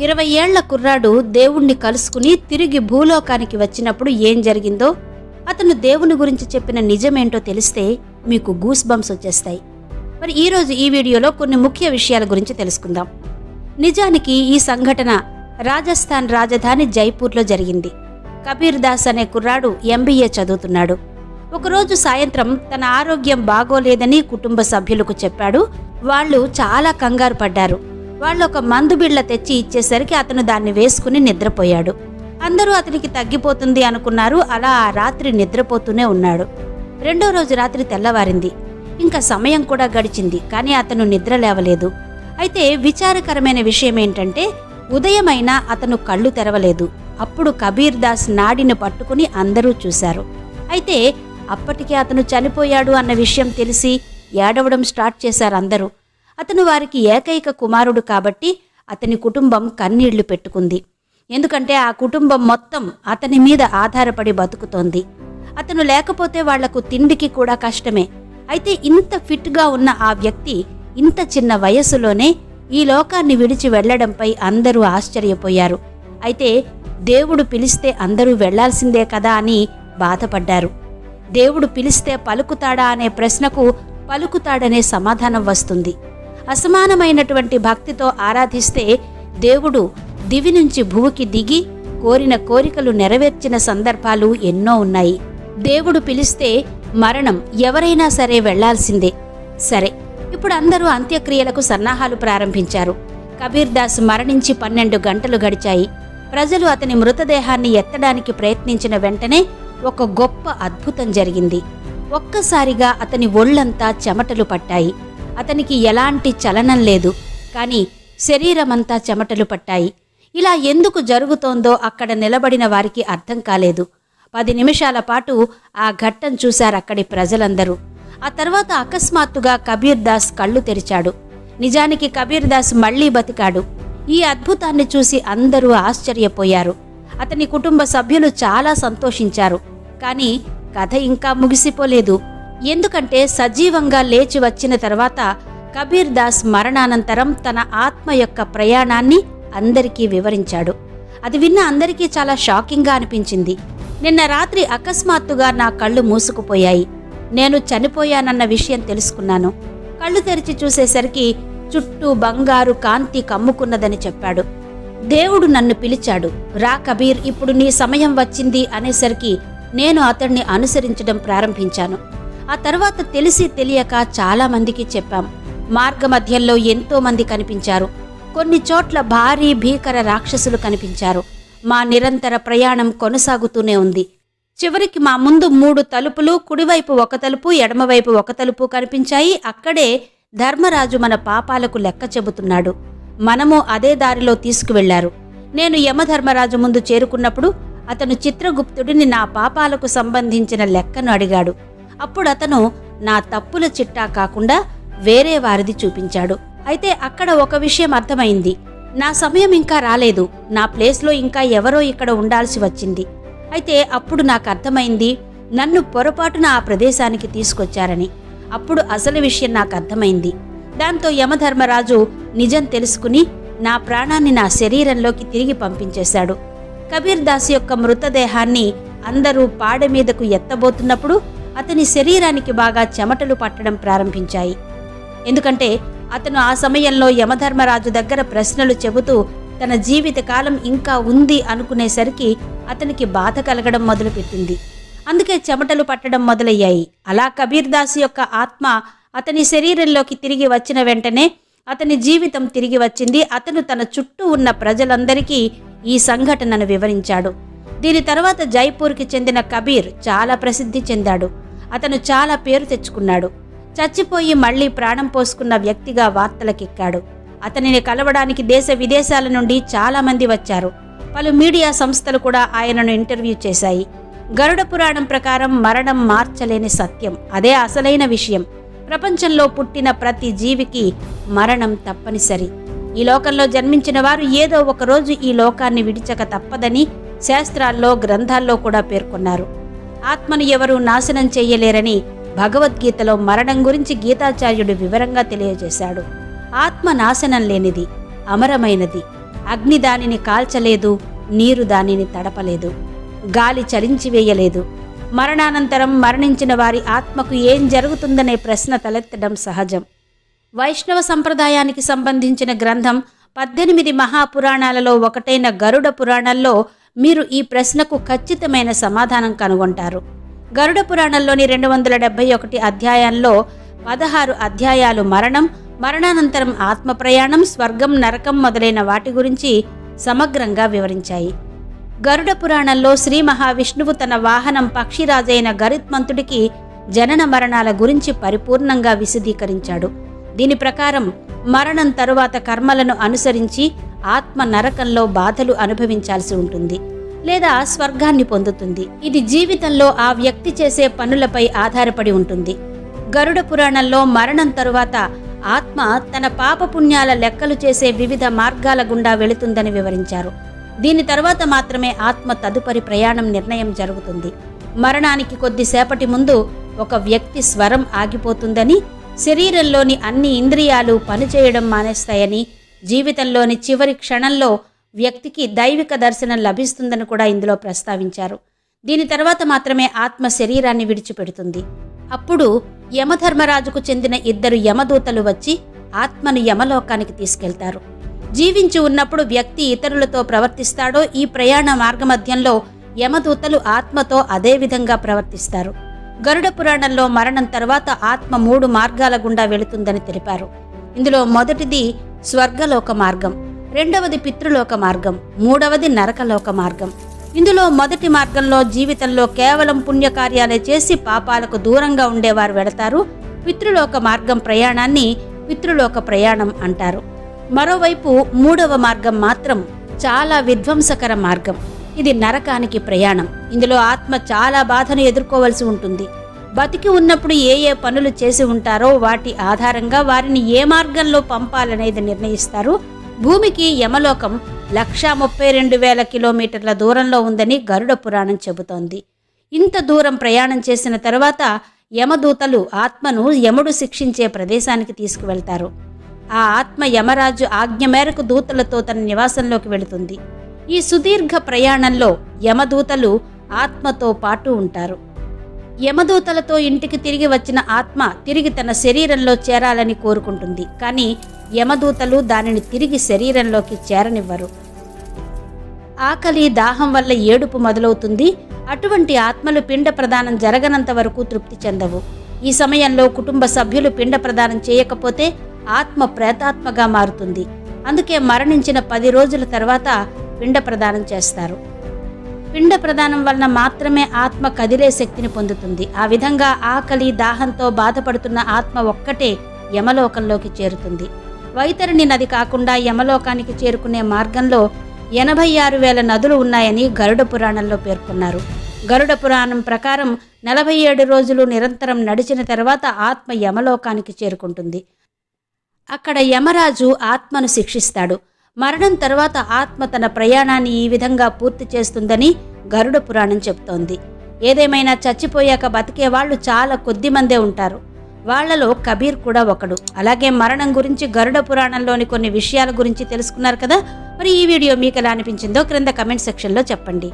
ఇరవై ఏళ్ళ కుర్రాడు దేవుణ్ణి కలుసుకుని తిరిగి భూలోకానికి వచ్చినప్పుడు ఏం జరిగిందో అతను దేవుని గురించి చెప్పిన నిజమేంటో తెలిస్తే మీకు గూస్ బంప్స్ వచ్చేస్తాయి. మరి ఈరోజు ఈ వీడియోలో కొన్ని ముఖ్య విషయాల గురించి తెలుసుకుందాం. నిజానికి ఈ సంఘటన రాజస్థాన్ రాజధాని జైపూర్లో జరిగింది. కబీర్ దాస్ అనే కుర్రాడు ఎంబీఏ చదువుతున్నాడు. ఒకరోజు సాయంత్రం తన ఆరోగ్యం బాగోలేదని కుటుంబ సభ్యులకు చెప్పాడు. వాళ్ళు చాలా కంగారు పడ్డారు. వాళ్ళు ఒక మందు బిళ్ళ తెచ్చి ఇచ్చేసరికి అతను దాన్ని వేసుకుని నిద్రపోయాడు. అందరూ అతనికి తగ్గిపోతుంది అనుకున్నారు. అలా ఆ రాత్రి నిద్రపోతూనే ఉన్నాడు. రెండో రోజు రాత్రి తెల్లవారింది. ఇంకా సమయం కూడా గడిచింది కానీ అతను నిద్ర లేవలేదు. అయితే విచారకరమైన విషయం ఏంటంటే ఉదయమైనా అతను కళ్ళు తెరవలేదు. అప్పుడు కబీర్ దాస్ నాడిని పట్టుకుని అందరూ చూశారు. అయితే అప్పటికే అతను చనిపోయాడు అన్న విషయం తెలిసి ఏడవడం స్టార్ట్ చేశారు అందరూ. అతను వారికి ఏకైక కుమారుడు కాబట్టి అతని కుటుంబం కన్నీళ్ళు పెట్టుకుంది. ఎందుకంటే ఆ కుటుంబం మొత్తం అతని మీద ఆధారపడి బతుకుతోంది. అతను లేకపోతే వాళ్ళకు తిండికి కూడా కష్టమే. అయితే ఇంత ఫిట్గా ఉన్న ఆ వ్యక్తి ఇంత చిన్న వయస్సులోనే ఈ లోకాన్ని విడిచి వెళ్ళడంపై అందరూ ఆశ్చర్యపోయారు. అయితే దేవుడు పిలిస్తే అందరూ వెళ్ళాల్సిందే కదా అని బాధపడ్డారు. దేవుడు పిలిస్తే పలుకుతాడా అనే ప్రశ్నకు పలుకుతాడనే సమాధానం వస్తుంది. అసమానమైనటువంటి భక్తితో ఆరాధిస్తే దేవుడు దివి నుంచి భూమికి దిగి కోరిన కోరికలు నెరవేర్చిన సందర్భాలు ఎన్నో ఉన్నాయి. దేవుడు పిలిస్తే మరణం ఎవరైనా సరే వెళ్ళాల్సిందే. సరే ఇప్పుడు అందరూ అంత్యక్రియలకు సన్నాహాలు ప్రారంభించారు. కబీర్ దాస్ మరణించి పన్నెండు గంటలు గడిచాయి. ప్రజలు అతని మృతదేహాన్ని ఎత్తడానికి ప్రయత్నించిన వెంటనే ఒక గొప్ప అద్భుతం జరిగింది. ఒక్కసారిగా అతని ఒళ్ళంతా చెమటలు పట్టాయి. అతనికి ఎలాంటి చలనం లేదు. కానీ శరీరమంతా చెమటలు పట్టాయి. ఇలా ఎందుకు జరుగుతోందో అక్కడ నిలబడిన వారికి అర్థం కాలేదు. పది నిమిషాల పాటు ఆ ఘట్టం చూశారు అక్కడి ప్రజలందరూ. ఆ తర్వాత అకస్మాత్తుగా కబీర్ దాస్ కళ్ళు తెరిచాడు. నిజానికి కబీర్ దాస్ మళ్ళీ బతికాడు. ఈ అద్భుతాన్ని చూసి అందరూ ఆశ్చర్యపోయారు. అతని కుటుంబ సభ్యులు చాలా సంతోషించారు. కానీ కథ ఇంకా ముగిసిపోలేదు. ఎందుకంటే సజీవంగా లేచి వచ్చిన తర్వాత కబీర్ దాస్ మరణానంతరం తన ఆత్మ యొక్క ప్రయాణాన్ని అందరికీ వివరించాడు. అది విన్న అందరికీ చాలా షాకింగ్గా అనిపించింది. నిన్న రాత్రి అకస్మాత్తుగా నా కళ్ళు మూసుకుపోయాయి. నేను చనిపోయానన్న విషయం తెలుసుకున్నాను. కళ్ళు తెరిచి చూసేసరికి చుట్టూ బంగారు కాంతి కమ్ముకున్నదని చెప్పాడు. దేవుడు నన్ను పిలిచాడు రా కబీర్ ఇప్పుడు నీ సమయం వచ్చింది అనేసరికి నేను అతన్ని అనుసరించడం ప్రారంభించాను. ఆ తర్వాత తెలిసి తెలియక చాలామందికి చెప్పాం. మార్గమధ్యంలో ఎంతో మంది కనిపించారు. కొన్ని చోట్ల భారీ భీకర రాక్షసులు కనిపించారు. మా నిరంతర ప్రయాణం కొనసాగుతూనే ఉంది. చివరికి మా ముందు మూడు తలుపులు కుడివైపు ఒక తలుపు ఎడమవైపు ఒక తలుపు కనిపించాయి. అక్కడే ధర్మరాజు మన పాపాలకు లెక్క చెబుతున్నాడు. మనము అదే దారిలో తీసుకువెళ్ళారు. నేను యమధర్మరాజు ముందు చేరుకున్నప్పుడు అతను చిత్రగుప్తుడిని నా పాపాలకు సంబంధించిన లెక్కను అడిగాడు. అప్పుడు అతను నా తప్పుల చిట్టా కాకుండా వేరే వారిది చూపించాడు. అయితే అక్కడ ఒక విషయం అర్థమైంది. నా సమయం ఇంకా రాలేదు. నా ప్లేస్లో ఇంకా ఎవరో ఇక్కడ ఉండాల్సి వచ్చింది. అయితే అప్పుడు నాకు అర్థమైంది నన్ను పొరపాటున ఆ ప్రదేశానికి తీసుకొచ్చారని. అప్పుడు అసలు విషయం నాకు అర్థమైంది. దాంతో యమధర్మరాజు నిజం తెలుసుకుని నా ప్రాణాన్ని నా శరీరంలోకి తిరిగి పంపించేశాడు. కబీర్ దాస్ యొక్క మృతదేహాన్ని అందరూ పాడ మీదకు ఎత్తబోతున్నప్పుడు అతని శరీరానికి బాగా చెమటలు పట్టడం ప్రారంభించాయి. ఎందుకంటే అతను ఆ సమయంలో యమధర్మరాజు దగ్గర ప్రశ్నలు చెబుతూ తన జీవితకాలం ఇంకా ఉంది అనుకునేసరికి అతనికి బాధ కలగడం మొదలుపెట్టింది. అందుకే చెమటలు పట్టడం మొదలయ్యాయి. అలా కబీర్ దాస్ యొక్క ఆత్మ అతని శరీరంలోకి తిరిగి వచ్చిన వెంటనే అతని జీవితం తిరిగి వచ్చింది. అతను తన చుట్టూ ఉన్న ప్రజలందరికీ ఈ సంఘటనను వివరించాడు. దీని తర్వాత జైపూర్కి చెందిన కబీర్ చాలా ప్రసిద్ధి చెందాడు. అతను చాలా పేరు తెచ్చుకున్నాడు. చచ్చిపోయి మళ్ళీ ప్రాణం పోసుకున్న వ్యక్తిగా వార్తలకెక్కాడు. అతనిని కలవడానికి దేశ విదేశాల నుండి చాలా మంది వచ్చారు. పలు మీడియా సంస్థలు కూడా ఆయనను ఇంటర్వ్యూ చేశాయి. గరుడ పురాణం ప్రకారం మరణం మార్చలేని సత్యం. అదే అసలైన విషయం. ప్రపంచంలో పుట్టిన ప్రతి జీవికి మరణం తప్పనిసరి. ఈ లోకంలో జన్మించిన వారు ఏదో ఒకరోజు ఈ లోకాన్ని విడిచక తప్పదని శాస్త్రాల్లో గ్రంథాల్లో కూడా పేర్కొన్నారు. ఆత్మను ఎవరూ నాశనం చేయలేరని భగవద్గీతలో మరణం గురించి గీతాచార్యుడు వివరంగా తెలియజేశాడు. ఆత్మ నాశనం లేనిది అమరమైనది. అగ్ని దానిని కాల్చలేదు నీరు దానిని తడపలేదు. గాలి చలించివేయలేదు మరణానంతరం మరణించిన వారి ఆత్మకు ఏం జరుగుతుందనే ప్రశ్న తలెత్తడం సహజం. వైష్ణవ సంప్రదాయానికి సంబంధించిన గ్రంథం పద్దెనిమిది మహాపురాణాలలో ఒకటైన గరుడ పురాణంలో మీరు ఈ ప్రశ్నకు ఖచ్చితమైన సమాధానం కనుగొంటారు. గరుడ పురాణంలోని రెండు వందల డెబ్బై ఒకటి అధ్యాయంలో పదహారు అధ్యాయాలు మరణం మరణానంతరం ఆత్మ ప్రయాణం స్వర్గం నరకం మొదలైన వాటి గురించి సమగ్రంగా వివరించాయి. గరుడ పురాణంలో శ్రీ మహావిష్ణువు తన వాహనం పక్షిరాజైన గరుత్మంతుడికి జనన మరణాల గురించి పరిపూర్ణంగా విశదీకరించాడు. దీని ప్రకారం మరణం తరువాత కర్మలను అనుసరించి ఆత్మ నరకంలో బాధలు అనుభవించాల్సి ఉంటుంది లేదా స్వర్గాన్ని పొందుతుంది. ఇది జీవితంలో ఆ వ్యక్తి చేసే పనులపై ఆధారపడి ఉంటుంది. గరుడ పురాణంలో మరణం తరువాత ఆత్మ తన పాపపుణ్యాల లెక్కలు చేసే వివిధ మార్గాల గుండా వెళుతుందని వివరించారు. దీని తర్వాత మాత్రమే ఆత్మ తదుపరి ప్రయాణం నిర్ణయం జరుగుతుంది. మరణానికి కొద్దిసేపటి ముందు ఒక వ్యక్తి స్వరం ఆగిపోతుందని శరీరంలోని అన్ని ఇంద్రియాలు పనిచేయడం మానేస్తాయని జీవితంలోని చివరి క్షణంలో వ్యక్తికి దైవిక దర్శనం లభిస్తుందని కూడా ఇందులో ప్రస్తావించారు. దీని తర్వాత మాత్రమే ఆత్మ శరీరాన్ని విడిచిపెడుతుంది. అప్పుడు యమధర్మరాజుకు చెందిన ఇద్దరు యమదూతలు వచ్చి ఆత్మను యమలోకానికి తీసుకెళ్తారు. జీవించి ఉన్నప్పుడు వ్యక్తి ఇతరులతో ప్రవర్తిస్తాడో ఈ ప్రయాణ మార్గమధ్యంలో యమదూతలు ఆత్మతో అదే విధంగా ప్రవర్తిస్తారు. గరుడ పురాణంలో మరణం తర్వాత ఆత్మ మూడు మార్గాల గుండా వెళుతుందని తెలిపారు. ఇందులో మొదటిది స్వర్గలోక మార్గం రెండవది పితృలోక మార్గం మూడవది నరకలోక మార్గం. ఇందులో మొదటి మార్గంలో జీవితంలో కేవలం పుణ్యకార్యాలే చేసి పాపాలకు దూరంగా ఉండేవారు వెళతారు. పితృలోక మార్గం ప్రయాణాన్ని పితృలోక ప్రయాణం అంటారు. మరోవైపు మూడవ మార్గం మాత్రం చాలా విధ్వంసకర మార్గం. ఇది నరకానికి ప్రయాణం. ఇందులో ఆత్మ చాలా బాధను ఎదుర్కోవలసి ఉంటుంది. బతికి ఉన్నప్పుడు ఏ ఏ పనులు చేసి ఉంటారో వాటి ఆధారంగా వారిని ఏ మార్గంలో పంపాలనేది నిర్ణయిస్తారు. భూమికి యమలోకం లక్షా ముప్పై రెండు వేల కిలోమీటర్ల దూరంలో ఉందని గరుడ పురాణం చెబుతోంది. ఇంత దూరం ప్రయాణం చేసిన తర్వాత యమదూతలు ఆత్మను యముడు శిక్షించే ప్రదేశానికి తీసుకువెళ్తారు. ఆ ఆత్మ యమరాజు ఆజ్ఞ మేరకు దూతలతో తన నివాసంలోకి వెళుతుంది. ఈ సుదీర్ఘ ప్రయాణంలో యమదూతలు ఆత్మతో పాటు ఉంటారు. యమదూతలతో ఇంటికి తిరిగి వచ్చిన ఆత్మ తిరిగి తన శరీరంలో చేరాలని కోరుకుంటుంది. కానీ యమదూతలు దానిని తిరిగి శరీరంలోకి చేరనివ్వరు. ఆకలి దాహం వల్ల ఏడుపు మొదలవుతుంది. అటువంటి ఆత్మలు పిండ ప్రదానం జరగనంత వరకు తృప్తి చెందవు. ఈ సమయంలో కుటుంబ సభ్యులు పిండ ప్రదానం చేయకపోతే ఆత్మ ప్రేతాత్మగా మారుతుంది. అందుకే మరణించిన పది రోజుల తర్వాత పిండ ప్రదానం చేస్తారు. పిండ ప్రదానం వలన మాత్రమే ఆత్మ కదిలే శక్తిని పొందుతుంది. ఆ విధంగా ఆకలి దాహంతో బాధపడుతున్న ఆత్మ ఒక్కటే యమలోకంలోకి చేరుతుంది. వైతరిణి నది కాకుండా యమలోకానికి చేరుకునే మార్గంలో ఎనభై ఆరు వేల నదులు ఉన్నాయని గరుడ పురాణంలో పేర్కొన్నారు. గరుడ పురాణం ప్రకారం నలభై ఏడు రోజులు నిరంతరం నడిచిన తర్వాత ఆత్మ యమలోకానికి చేరుకుంటుంది. అక్కడ యమరాజు ఆత్మను శిక్షిస్తాడు. మరణం తర్వాత ఆత్మ తన ప్రయాణాన్ని ఈ విధంగా పూర్తి చేస్తుందని గరుడ పురాణం చెప్తోంది ఏదేమైనా చచ్చిపోయాక బతికే వాళ్ళు చాలా కొద్ది మందే ఉంటారు. వాళ్ళలో కబీర్ కూడా ఒకడు. అలాగే మరణం గురించి గరుడ పురాణంలోని కొన్ని విషయాల గురించి తెలుసుకున్నారు కదా? మరి ఈ వీడియో మీకు ఎలా అనిపించిందో క్రింద కమెంట్ సెక్షన్లో చెప్పండి.